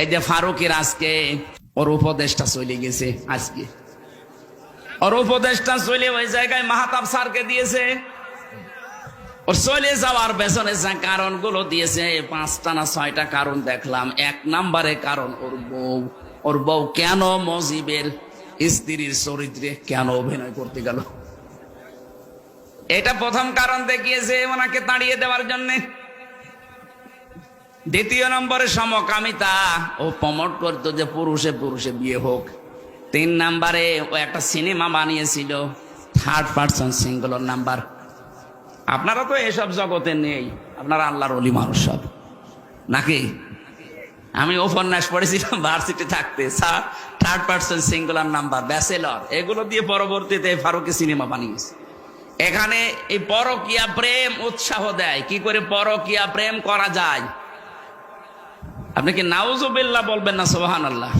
এই যে ফারুকের আজকে ওর উপদেশটা চলে গেছে আজকে। ওর উপদেশটা চলে ওই জায়গায় মাহাতাব স্যারকে দিয়েছে। ওর চলে যাওয়ার পেছনে যে কারণগুলো দিয়েছে পাঁচটা না ছয়টা কারণ দেখলাম। এক নম্বরে কারণ ওর বউ। ওর বউ কেন মজিবের স্ত্রীর চরিত্রে কেন অভিনয় করতে গেল? এটা প্রথম কারণ দেখিয়েছে ওনাকে তাড়িয়ে দেওয়ার জন্যে। দ্বিতীয় নম্বরে সমকামিতা। ও প্রমোট করতো যে পুরুষে পুরুষে বিয়ে হোক। তিন নাম্বারে ও একটা সিনেমা বানিয়েছিল। Third person singular number. আপনারা তো এসব জগতে নেই। আপনারা আল্লাহর অলি মানুষ সব। নাকি? আমি উপন্যাস পড়েছিলাম ভার্সিটি থাকতে। Third person singular number, bachelor. এগুলো দিয়ে পরবর্তীতে ফারুকি সিনেমা বানিয়েছে। এখানে এই পরকিয়া প্রেম উৎসাহ দেয়। কি করে পরকিয়া প্রেম করা যায়? আপনি কি নাউজুবিল্লাহ বলবেন না সোহান আল্লাহ